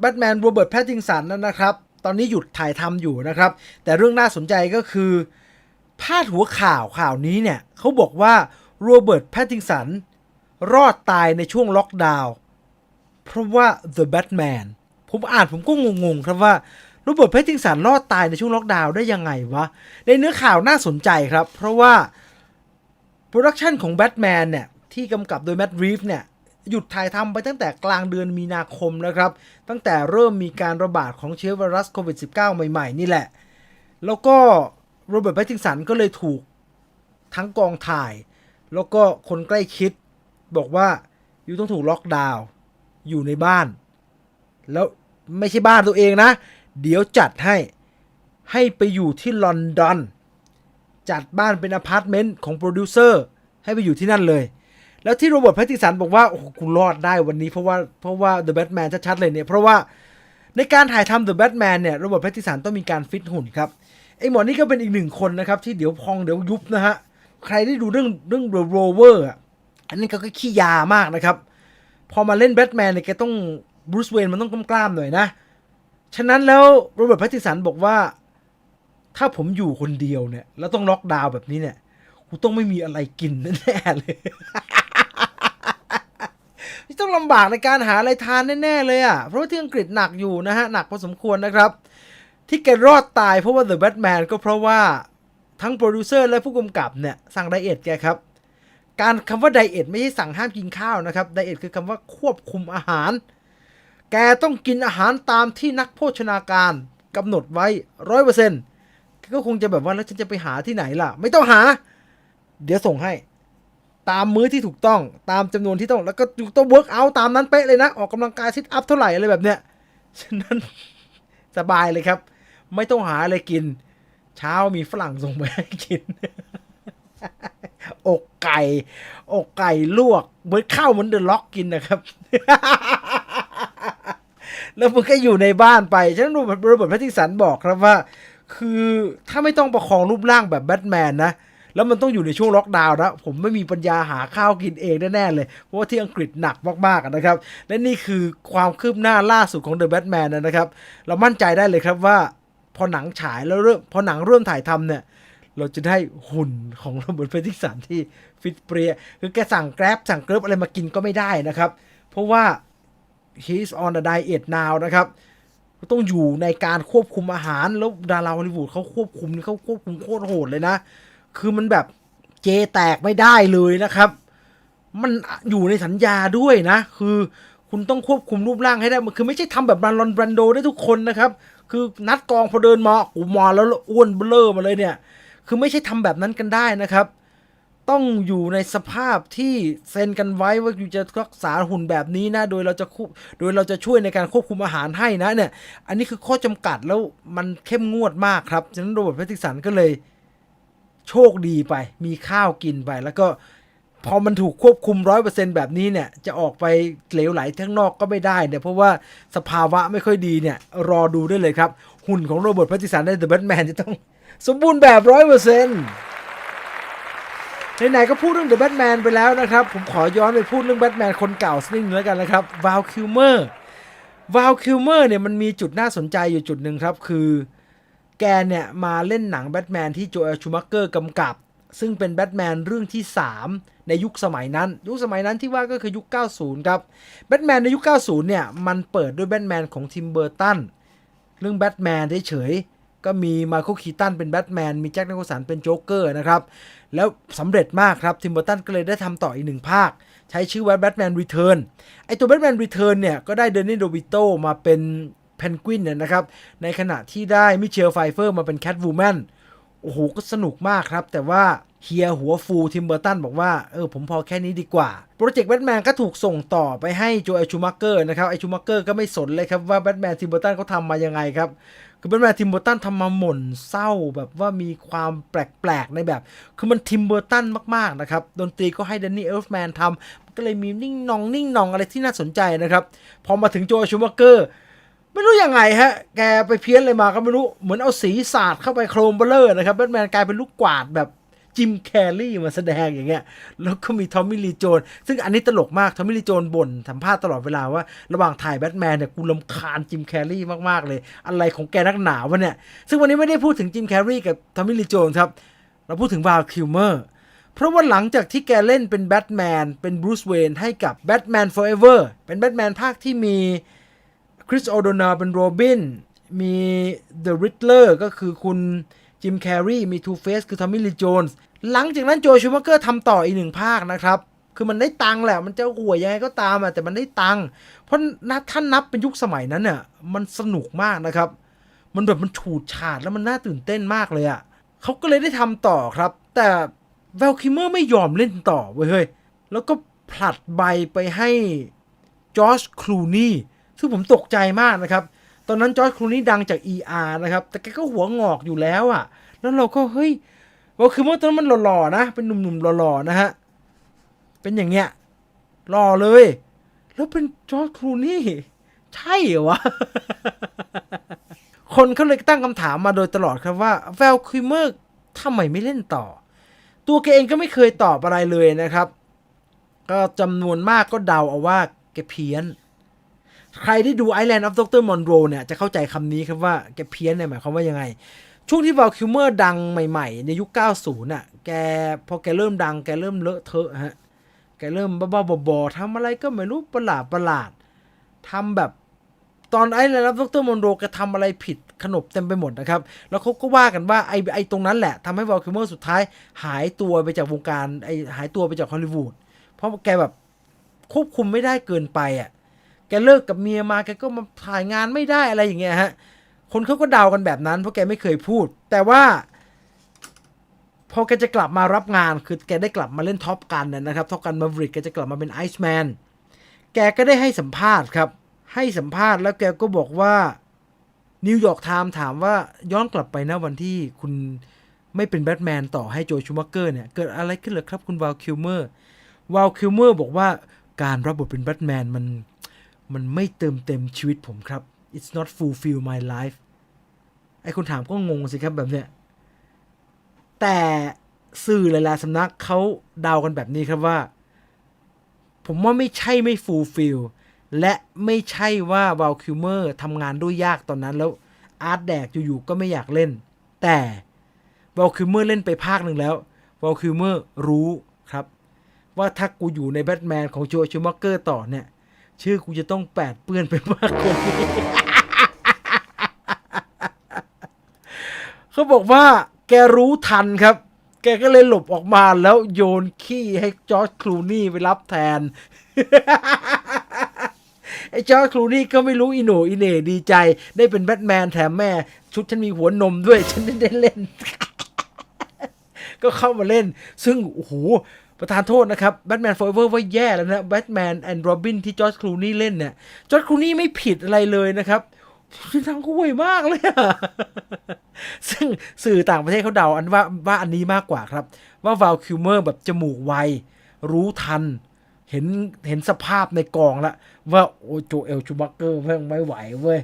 แบทแมนโรเบิร์ตแพตติงสันนั่นนะครับ ตอนนี้หยุดถ่ายทำอยู่นะครับ แต่เรื่องน่าสนใจก็คือพาดหัวข่าวข่าวนี้เนี่ยเขาบอกว่าโรเบิร์ตแพตติงสันรอดตายในช่วงล็อกดาวน์เพราะว่า The Batman ผมอ่านผมก็งงๆครับว่าโรเบิร์ตแพตติงสันรอดตายในช่วงล็อกดาวน์ได้ยังไงวะ ในเนื้อข่าวน่าสนใจครับ เพราะว่าโปรดักชันของแบทแมนเนี่ยที่กำกับโดยแม t รีฟเนี่ย หยุดถ่ายทำไปตั้งแต่กลางเดือนมีนาคมนะครับ ตั้งแต่เริ่มมีการระบาดของเชื้อไวรัสโควิด -19 ใหม่ ๆ นี่แหละ แล้วก็โรเบิร์ตแพตติงสันก็เลยถูกทั้งกองถ่าย แล้วก็คนใกล้ชิดบอกว่าอยู่ต้องถูกล็อกดาวน์อยู่ในบ้าน แล้วไม่ใช่บ้านตัวเองนะ เดี๋ยวจัดให้ให้ไปอยู่ที่ลอนดอน จัดบ้านเป็นอพาร์ตเมนต์ของโปรดิวเซอร์ให้ไปอยู่ที่นั่นเลย แล้วที่โรเบิร์ตแพตติสันบอกว่า โอ้โหกูรอดได้วันนี้เพราะว่าเพราะว่า The Batman ชัดๆเลยเนี่ย เพราะว่าในการถ่ายทำ The Batman เนี่ยโรเบิร์ตแพตติสันต้องมีการฟิตหุ่นครับไอหมอนี่ก็เป็นอีกหนึ่งคนนะครับ ที่เดี๋ยวพองเดี๋ยวยุบนะฮะ ใครได้ดูเรื่องเรื่อง The Rover อะอันนี้ก็ขี้ยามากนะครับ พอมาเล่นแบทแมนเนี่ยแกต้องบรูซเวนมันต้องกล้ามๆหน่อยนะ ฉะนั้นแล้วโรเบิร์ตแพตติสันบอกว่า ถ้าผมอยู่คนเดียวเนี่ย แล้วต้องล็อกดาวน์แบบนี้เนี่ยกูต้องไม่มีอะไรกินแน่เลย ที่ต้องลำบากในการหาอะไรทานแน่ๆเลยอะ เพราะว่าที่อังกฤษหนักอยู่นะฮะ หนักพอสมควรนะครับ ที่แกรอดตายเพราะว่า The Batman ก็เพราะว่าทั้งโปรดิวเซอร์และผู้กำกับเนี่ย สั่งไดเอทแกครับ การคำว่าไดเอทไม่ใช่สั่งห้ามกินข้าวนะครับ ไดเอทคือคำว่าควบคุมอาหาร แกต้องกินอาหารตามที่นักโภชนาการกำหนดไว้ร้อยเปอร์เซ็นต์ก็คงจะแบบว่าแล้วฉันจะไปหาที่ไหนล่ะ ไม่ต้องหา เดี๋ยวส่งให้ ตามมื้อที่ถูกต้องตามจำนวนที่ต้องแล้วก็ต้องเวิร์กเอาตามนั้นเป๊ะเลยนะ ออกกำลังกายซิทอัพเท่าไหร่อะไรแบบเนี้ยฉะนั้นสบายเลยครับ ไม่ต้องหาอะไรกิน เช้ามีฝรั่งส่งไปให้กิน อกไก่ อกไก่ลวกเหมือนข้าวเหมือนเดอะล็อกกินนะครับ แล้วมันก็อยู่ในบ้านไปฉะนั้นรเบิร์ตโรเบิร์ตแพตติสันบอกครับว่า คือถ้าไม่ต้องประคองรูปร่างแบบแบทแมนนะ แล้วมันต้องอยู่ในช่วงล็อกดาวน์นะผมไม่มีปัญญาหาข้าวกินเองแน่ๆเลย เพราะว่าที่อังกฤษหนักมากๆนะครับ และนี่คือความคืบหน้าล่าสุดของ The Batman นะครับ เรามั่นใจได้เลยครับว่า พอหนังฉายแล้วเริ่มพอหนังเริ่มถ่ายทำเนี่ยเราจะได้หุ่นของโรเบิร์ตแพติสันที่ฟิตเปรียคือแกสั่งแกร็บสั่งเกร็บอะไรมากินก็ไม่ได้นะครับ เพราะว่า he's on a diet now นะครับต้องอยู่ในการควบคุมอาหาร แล้วดาราฮอลลีวูดเขาควบคุมเขาควบคุมโคตรโหดเลยนะ คือมันแบบเจแตกไม่ได้เลยนะครับ มันอยู่ในสัญญาด้วยนะ คือคุณต้องควบคุมรูปร่างให้ได้ มันคือไม่ใช่ทำแบบบรันลอนแบรนโดได้ทุกคนนะครับ คือนัดกองพอเดินมาอูมาแล้วอ้วนเบลอมาเลยเนี่ย คือไม่ใช่ทำแบบนั้นกันได้นะครับ ต้องอยู่ในสภาพที่เซ็นกันไว้ว่าอยู่จะรักษาหุ่นแบบนี้นะ โดยเราจะควบโดยเราจะช่วยในการควบคุมอาหารให้นะเนี่ย อันนี้คือข้อจำกัดแล้วมันเข้มงวดมากครับ ฉะนั้นโรเบิร์ตแพตติสันก็เลย โชคดีไป มีข้าวกินไป แล้วก็พอมันถูกควบคุมร้อยเปอร์เซ็นแบบนี้เนี่ย จะออกไปเหลวไหลข้างนอกก็ไม่ได้เนี่ยเพราะว่าสภาวะไม่ค่อยดีเนี่ย รอดูได้เลยครับ หุ่นของโรเบิร์ตแพตติสันในเดอะแบทแมนจะต้องสมบูรณ์แบบร้อยเปอร์เซ็นต์ไหนๆก็พูดเรื่องเดอะแบทแมนไปแล้วนะครับ ผมขอย้อนไปพูดเรื่องแบทแมนคนเก่าสักนิดนึงแล้วกันนะครับวาลคิวเมอร์วาลคิวเมอร์เนี่ยมันมีจุดน่าสนใจอยู่จุดหนึ่งครับ คือ แกเนี่ยมาเล่นหนังแบทแมนที่โจเอลชูมักเกอร์กำกับ ซึ่งเป็นแบทแมนเรื่องที่ 3 ในยุคสมัยนั้น ยุคสมัยนั้นที่ว่าก็คือยุค 90 ครับแบทแมนในยุค 90 เนี่ย มันเปิดด้วยแบทแมนของทิมเบอร์ตันเรื่องแบทแมนเฉยๆก็มีมาคิ l คีตันเป็นแบทแมน มีแจ็คนิโคสันเป็นโจ๊กเกอร์นะครับ แล้วสำเร็จมากครับ ทิมเบอร์ตันก็เลยได้ทำต่ออีกหนึ่งภาค ใช้ชื่อว่าแบทแมนรีเทิร์นไอตัวแบทแมนรีเทิร์นเนี่ย ก็ได้เดนนี่โดวิโตมาเป็น เพนกวินเนี่ยนะครับ ในขณะที่ได้มิเชลไฟเฟอร์มาเป็นแคทวูแมนโอ้โหก็สนุกมากครับ แต่ว่าเฮียหัวฟูทิมเบอร์ตันบอกว่าเออผมพอแค่นี้ดีกว่า โปรเจกต์แบทแมนก็ถูกส่งต่อไปให้โจเอชูมักเกอร์นะครับไอชูมักเกอร์ก็ไม่สนเลยครับว่าแบทแมนทิมเบอร์ตันเขาทำมายังไงครับคือแบทแมนทิมเบอร์ตันทำมาหม่นเศร้าแบบว่ามีความแปลกๆในแบบ คือมันทิมเบอร์ตันมากๆนะครับดนตรีก็ให้แดนนี่เอลฟแมนทำก็เลยมีนิ่งนองนิ่งนองอะไรที่น่าสนใจนะครับพอมาถึงโจเอชูมักเกอร์ ไม่รู้ยังไงฮะ แกไปเพี้ยนอะไรมาก็ไม่รู้ เหมือนเอาสีสาดเข้าไปโครมเบลเลอร์นะครับ แบทแมนกลายเป็นลูกกวาดแบบจิมแคร์รีมาแสดงอย่างเงี้ย แล้วก็มีทอมมี่ลีโจน ซึ่งอันนี้ตลกมาก ทอมมี่ลีโจนบ่นสัมภาษณ์ตลอดเวลาว่า ระหว่างถ่ายแบทแมนเนี่ย กูลำคาญจิมแคร์รีมากๆเลย อะไรของแกนักหนาวะเนี่ย ซึ่งวันนี้ไม่ได้พูดถึงจิมแคร์รีกับทอมมี่ลีโจนครับ เราพูดถึงวาลคิลเมอร์ เพราะว่าหลังจากที่แกเล่นเป็นแบทแมน เป็นบรูซเวนให้กับ Batman Forever เป็นแบทแมนภาคที่มี คริสโอโดนาเป็นโรบิน มี The Riddler ก็คือคุณจิมแคร์รีมี Two Face คือทอมมี่ลีโจนส์หลังจากนั้นโจชูมาเกอร์ทำต่ออีกหนึ่งภาคนะครับ คือมันได้ตังแหละ มันจะห่วยยังไงก็ตามอะแต่มันได้ตังเพราะนับท่านนับเป็นยุคสมัยนั้นเนี่ยมันสนุกมากนะครับ มันแบบมันฉูดฉาดแล้วมันน่าตื่นเต้นมากเลยอะเขาก็เลยได้ทำต่อครับ แต่เวลคิมเมอร์ไม่ยอมเล่นต่อเว้ยเฮ้ยแล้วก็ผลัดใบไปให้จอร์จคลูนี่ ซึ่งผมตกใจมากนะครับ ตอนนั้นจอร์จคลูนี่ดังจาก ER นะครับ แต่แกก็หัวงอกอยู่แล้วอะ่ะ แล้วเราก็เฮ้ยว่าคือเมื่อตอนนั้นมันหล่อๆนะ เป็นหนุ่มๆหล่อๆนะฮะ เป็นอย่างเงี้ยหล่อเลย แล้วเป็นจอร์จคลูนี่ใช่เหรอวะ คนเขาเลยตั้งคำถามมาโดยตลอดครับว่าแวลคิมเมอร์ทำไมไม่เล่นต่อ ตัวแกเองก็ไม่เคยตอบอะไรเลยนะครับ ก็จำนวนมากก็เดาเอาว่าแกเพี้ยน ใครที่ดู Island of Dr. Monroe เนี่ยจะเข้าใจคำนี้ครับว่าแกเพี้ยนเนี่ยหมายความว่ายังไง ช่วงที่ว a ลคิวเมอร์ดังใหม่ๆ ในยุค 90น่ะแกพอแกเริ่มดังแกเริ่มเลอะเทอะฮะแกเริ่มบ้าๆบอๆทำอะไรก็ไม่รู้ประหลาดประหลาดทำแบบตอนไอ้แล้วดรมอนโรแกทำอะไรผิดขนบเต็มไปหมดนะครับ แล้วเขาก็ว่ากันว่าไอ้ไอ้ตรงนั้นแหละทำให้ว a ลคิวเมอร์สุดท้าย หายตัวไปจากวงการไอ้หายตัวไปจากฮอลลีวูดเพราะแกแบบควบคุมไม่ได้เกินไปอะ แกเลิกกับเมียมาแกก็มาถ่ายงานไม่ได้อะไรอย่างเงี้ยฮะคนเขาก็เดากันแบบนั้นเพราะแกไม่เคยพูด แต่ว่า พอแกจะกลับมารับงานคือแกได้กลับมาเล่นท็อปกันนะครับท็อปกันมาบริกแกจะกลับมาเป็นไอซ์แมนแกก็ได้ให้สัมภาษณ์ครับ ให้สัมภาษณ์แล้วแกก็บอกว่านิวยอร์กไทม์ถามว่าย้อนกลับไปนะวันที่คุณไม่เป็นแบทแมนต่อให้โจชูมักเกอร์เนี่ย เกิดอะไรขึ้นเหรอครับคุณวาลคิลเมอร์วาลคิลเมอร์บอกว่าการรับบทเป็นแบทแมนมัน มันไม่เติมเต็มชีวิตผมครับ it's not fulfill my life ไอ้คนถามก็งงสิครับแบบเนี้ย แต่สื่อหลายๆสำนักเขาเดากันแบบนี้ครับว่า ผมว่าไม่ใช่ไม่ fulfill และไม่ใช่ว่าวาลคิวเมอร์ทำงานด้วยยากตอนนั้นแล้วอาร์ตแดกอยู่ๆก็ไม่อยากเล่น แต่วาลคิวเมอร์เล่นไปภาคหนึ่งแล้ววาลคิวเมอร์รู้ครับ ว่าถ้ากูอยู่ในแบทแมนของโจชูมักเกอร์ต่อเนี่ย ชื่อกูจะต้องแปดเปื้อนไปมากกว่านี้เขาบอกว่าแกรู้ทันครับ แกก็เลยหลบออกมาแล้วโยนขี้ให้จอร์จคลูนี่ไปรับแทน ไอ้จอร์จคลูนี่ก็ไม่รู้อีโหนอีเหน่ดีใจ ได้เป็นแบทแมนแถมแม่ ชุดฉันมีหัวนมด้วยฉันได้เล่น ก็เข้ามาเล่น ซึ่งโอ้โห ประธานโทษนะครับแบทแมนฟอร์เวอร์ว่าแย่แล้วนะแบทแมนแอนด์โรบินที่จอร์จคลูนี่เล่นเนี่ยจอร์จคลูนี่ไม่ผิดอะไรเลยนะครับทางห่วยมากเลยอะซึ่งสื่อต่างประเทศเขาเดาอันว่าว่าอันนี้มากกว่าครับ ว่าวาลคิวเมอร์แบบจมูกไว รู้ทัน เห็นเห็นสภาพในกองล้วว่าโอโจเอลชูบักเกอร์แม่งไม่ไหวเว้ย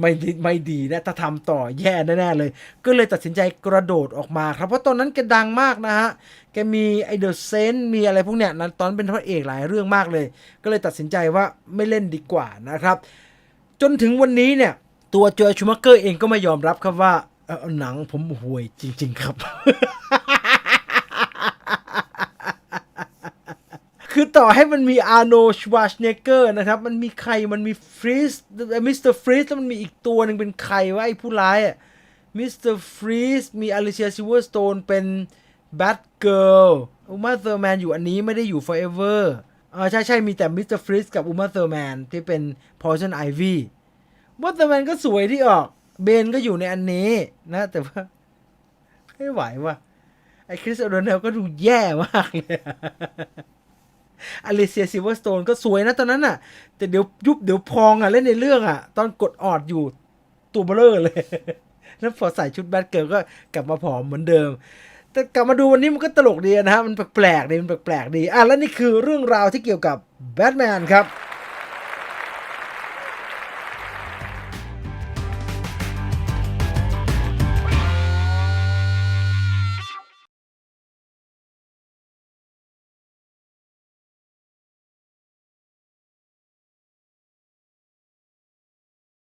ไม่ดีไม่ดีนะถ้าทำต่อแย่แน่ๆเลย ก็เลยตัดสินใจกระโดดออกมาครับ เพราะตอนนั้นแกดังมากนะฮะ แกมีไอเดอะเซนมีอะไรพวกเนี้ยนั้นตอนนนเป็นพระเอกหลายเรื่องมากเลย ก็เลยตัดสินใจว่าไม่เล่นดีกว่านะครับ จนถึงวันนี้เนี่ยตัวจอร์จชูมักเกอร์เองก็ไม่ยอมรับครับว่าหนังผมห่วยจริง ๆ ครับ คือต่อให้มันมีอาร์โนชวาชเนเกอร์นะครับ มันมีใครมันมีฟรีสมิสเตอร์ฟรีสแล้วมันมีอีกตัวหนึ่งเป็นใครวะไอ้ผู้ร้ายอะมิสเตอร์ฟรีสมีอลิเซียซิเวอร์สโตนเป็นแบทเกิลอุมาเซอร์แมนอยู่อันนี้ไม่ได้อยู่ forever อ่าใช่ใช่มีแต่มิสเตอร์ฟรีสกับอุมาเซอร์แมนที่เป็นพอ i ชันไอวี่อุมาเซอร์แมนก็สวยที่ออก เบนก็อยู่ในอันนี้นะ แต่ว่าไม่ไหวว่ะไอคริสโอโดเนลก็ดูแย่มากเลย อเลิเซียซิเวอร์สโตนก็สวยนะตอนนั้นอะ แต่เดี๋ยวยุบเดี๋ยวพองอะ เล่นในเรื่องอะ ตอนกดออดอยู่ตัวเบลเลอร์เลย แล้วพอใส่ชุดแบทเกิร์ลก็กลับมาผอมเหมือนเดิม แต่กลับมาดูวันนี้มันก็ตลกดีนะฮะมันแปลกๆดีมันแปลกๆดีอะแล้วนี่คือเรื่องราวที่เกี่ยวกับแบทแมนครับ